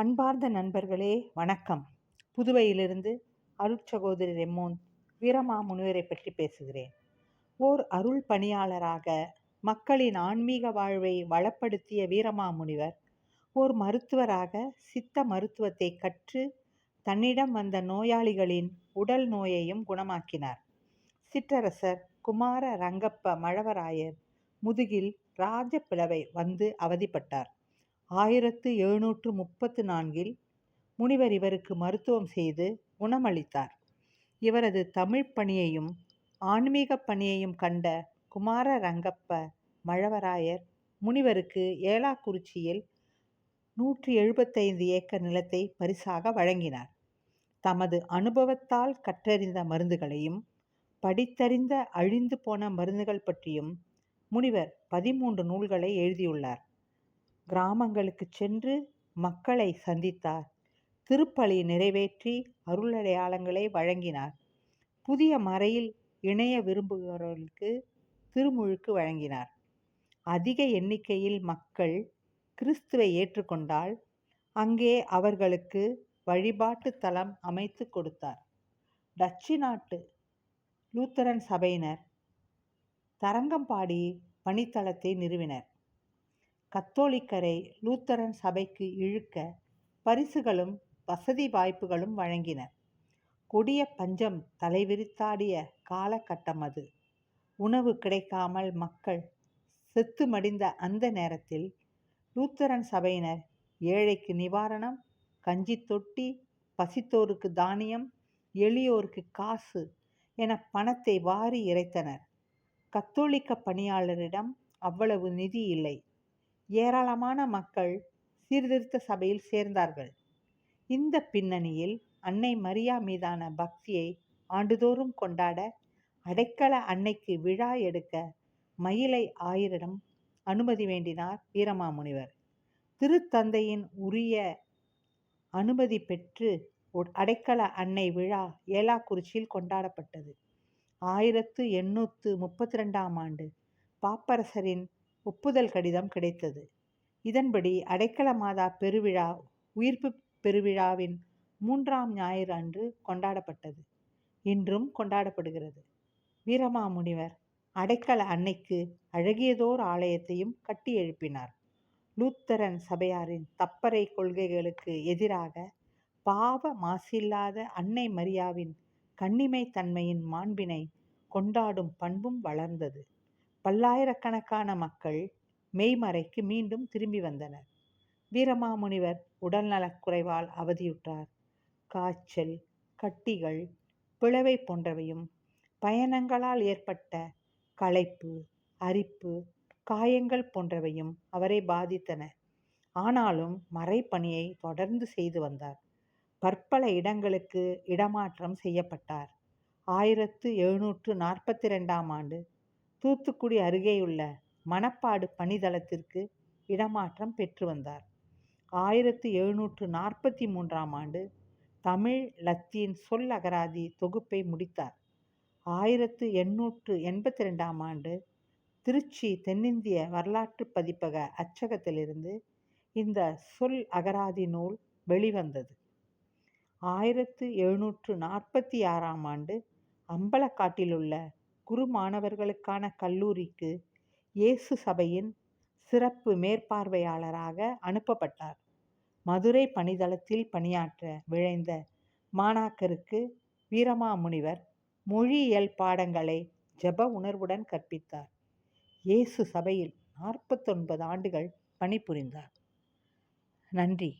அன்பார்ந்த நண்பர்களே வணக்கம். புதுவையிலிருந்து அருட்சகோதரி ரெம்மோன் வீரமா முனிவரை பற்றி பேசுகிறேன். ஓர் அருள் பணியாளராக மக்களின் ஆன்மீக வாழ்வை வளப்படுத்திய வீரமா முனிவர் ஓர் மருத்துவராக சித்த மருத்துவத்தை கற்று தன்னிடம் வந்த நோயாளிகளின் உடல் நோயையும் குணமாக்கினார். சிற்றரசர் குமார ரங்கப்ப மழவராயர் முதுகில் ராஜப்பிளவை வந்து அவதிப்பட்டார். ஆயிரத்து எழுநூற்று முப்பத்து நான்கில் முனிவர் இவருக்கு மருத்துவம் செய்து குணமளித்தார். இவரது தமிழ் பணியையும் ஆன்மீக பணியையும் கண்ட குமார ரங்கப்ப மழவராயர் முனிவருக்கு ஏலாக்குறிச்சியில் நூற்றி எழுபத்தைந்து ஏக்கர் நிலத்தை பரிசாக வழங்கினார். தமது அனுபவத்தால் கற்றறிந்த மருந்துகளையும் படித்தறிந்த அழிந்து போன மருந்துகள் பற்றியும் முனிவர் பதிமூன்று நூல்களை எழுதியுள்ளார். கிராமங்களுக்கு சென்று மக்களை சந்தித்தார். திருப்பலி நிறைவேற்றி அருளடையாளங்களை வழங்கினார். புதிய மறையில் இணைய விரும்புகிறவர்களுக்கு திருமுழுக்கு வழங்கினார். அதிக எண்ணிக்கையில் மக்கள் கிறிஸ்துவை ஏற்றுக்கொண்டால் அங்கே அவர்களுக்கு வழிபாட்டு தலம் அமைத்து கொடுத்தார். டச்சு நாட்டு லூத்தரன் சபையினர் தரங்கம்பாடி பணித்தளத்தை நிறுவினர். கத்தோலிக்கரை லூத்தரன் சபைக்கு இழுக்க பரிசுகளும் வசதி வாய்ப்புகளும் வழங்கினர் கொடிய பஞ்சம் தலைவிரித்தாடிய காலகட்டம் அது. உணவு கிடைக்காமல் மக்கள் செத்து மடிந்த அந்த நேரத்தில் லூத்தரன் சபையினர் ஏழைக்கு நிவாரணம் கஞ்சி தொட்டி பசித்தோருக்கு தானியம் எளியோருக்கு காசு என பணத்தை வாரி இறைத்தனர். கத்தோலிக்க பணியாளரிடம் அவ்வளவு நிதி இல்லை. ஏராளமான மக்கள் சீர்திருத்த சபையில் சேர்ந்தார்கள். இந்த பின்னணியில் அன்னை மரியா மீதான பக்தியை ஆண்டுதோறும் கொண்டாட அடைக்கல அன்னைக்கு விழா எடுக்க மயிலை ஆயிரிடம் அனுமதி வேண்டினார் வீரமாமுனிவர். திருத்தந்தையின் உரிய அனுமதி பெற்று அடைக்கல அன்னை விழா ஏலாக்குறிச்சியில் கொண்டாடப்பட்டது. ஆயிரத்து எண்ணூற்று முப்பத்தி ரெண்டாம் ஆண்டு பாப்பரசரின் ஒப்புதல் கடிதம் கிடைத்தது. இதன்படி அடைக்கல மாதா பெருவிழா உயிர்ப்பு பெருவிழாவின் மூன்றாம் ஞாயிறு அன்று கொண்டாடப்பட்டது. இன்றும் கொண்டாடப்படுகிறது. வீரமாமுனிவர் அடைக்கல அன்னைக்கு அழகியதோர் ஆலயத்தையும் கட்டி எழுப்பினார். லூத்தரன் சபையாரின் தப்பறை கொள்கைகளுக்கு எதிராக பாவ மாசில்லாத அன்னை மரியாவின் கண்ணிமை தன்மையின் மாண்பினை கொண்டாடும் பண்பும் வளர்ந்தது. பல்லாயிரக்கணக்கான மக்கள் மெய்மறைக்கு மீண்டும் திரும்பி வந்தனர். வீரமாமுனிவர் உடல்நலக் குறைவால் அவதியுற்றார். காய்ச்சல் கட்டிகள் பிளவை போன்றவையும் பயணங்களால் ஏற்பட்ட களைப்பு அரிப்பு காயங்கள் போன்றவையும் அவரை பாதித்தன. ஆனாலும் மறைப்பணியை தொடர்ந்து செய்து வந்தார். பற்பல இடங்களுக்கு இடமாற்றம் செய்யப்பட்டார். ஆயிரத்து எழுநூற்று நாற்பத்தி ரெண்டாம் ஆண்டு தூத்துக்குடி அருகேயுள்ள மணப்பாடு பணிதளத்திற்கு இடமாற்றம் பெற்று வந்தார். ஆயிரத்தி எழுநூற்று நாற்பத்தி மூன்றாம் ஆண்டு தமிழ் லத்தீன் சொல் அகராதி தொகுப்பை முடித்தார். ஆயிரத்து எண்ணூற்று எண்பத்தி ரெண்டாம் ஆண்டு திருச்சி தென்னிந்திய வரலாற்று பதிப்பக அச்சகத்திலிருந்து இந்த சொல் அகராதி நூல் வெளிவந்தது. ஆயிரத்து எழுநூற்று நாற்பத்தி ஆறாம் ஆண்டு அம்பலக்காட்டிலுள்ள குரு மாணவர்களுக்கான கல்லூரிக்கு இயேசு சபையின் சிறப்பு மேற்பார்வையாளராக அனுப்பப்பட்டார். மதுரை பணிதளத்தில் பணியாற்ற விழைந்த மாணாக்கருக்கு வீரமாமுனிவர் மொழியியல் பாடங்களை ஜப உணர்வுடன் கற்பித்தார். இயேசு சபையில் நாற்பத்தொன்பது ஆண்டுகள் பணிபுரிந்தார். நன்றி.